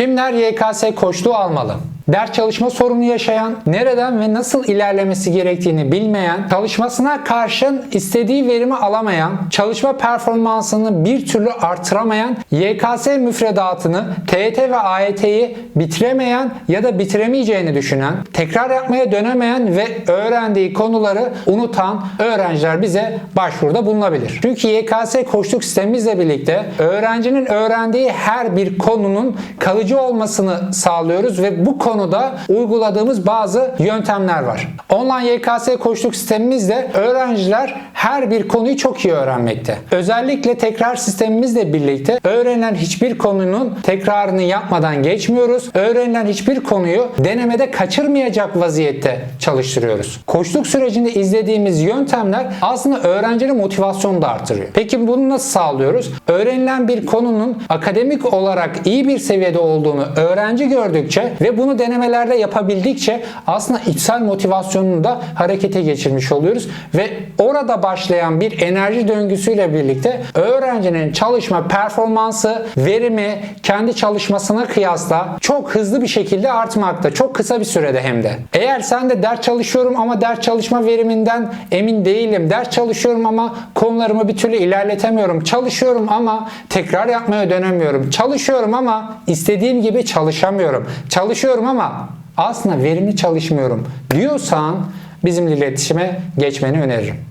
Kimler YKS koçluğu almalı? Ders çalışma sorunu yaşayan, nereden ve nasıl ilerlemesi gerektiğini bilmeyen, çalışmasına karşın istediği verimi alamayan, çalışma performansını bir türlü artıramayan, YKS müfredatını, TYT ve AYT'yi bitiremeyen ya da bitiremeyeceğini düşünen, tekrar yapmaya dönemeyen ve öğrendiği konuları unutan öğrenciler bize başvuruda bulunabilir. Çünkü YKS koçluk sistemimizle birlikte öğrencinin öğrendiği her bir konunun kalıcı olmasını sağlıyoruz ve bu konuda uyguladığımız bazı yöntemler var. Online YKS koçluk sistemimizde öğrenciler her bir konuyu çok iyi öğrenmekte. Özellikle tekrar sistemimizle birlikte öğrenilen hiçbir konunun tekrarını yapmadan geçmiyoruz. Öğrenilen hiçbir konuyu denemede kaçırmayacak vaziyette çalıştırıyoruz. Koçluk sürecinde izlediğimiz yöntemler aslında öğrencinin motivasyonunu da artırıyor. Peki bunu nasıl sağlıyoruz? Öğrenilen bir konunun akademik olarak iyi bir seviyede olduğunu öğrenci gördükçe ve bunu denemelerde yapabildikçe aslında içsel motivasyonunu da harekete geçirmiş oluyoruz ve orada başlayan bir enerji döngüsüyle birlikte öğrencinin çalışma performansı, verimi kendi çalışmasına kıyasla çok hızlı bir şekilde artmakta. Çok kısa bir sürede hem de. Eğer sen de ders çalışıyorum ama ders çalışma veriminden emin değilim. Ders çalışıyorum ama konularımı bir türlü ilerletemiyorum. Çalışıyorum ama tekrar yapmaya dönemiyorum. Çalışıyorum ama istediğim gibi çalışamıyorum. Çalışıyorum ama aslında verimli çalışmıyorum diyorsan bizimle iletişime geçmeni öneririm.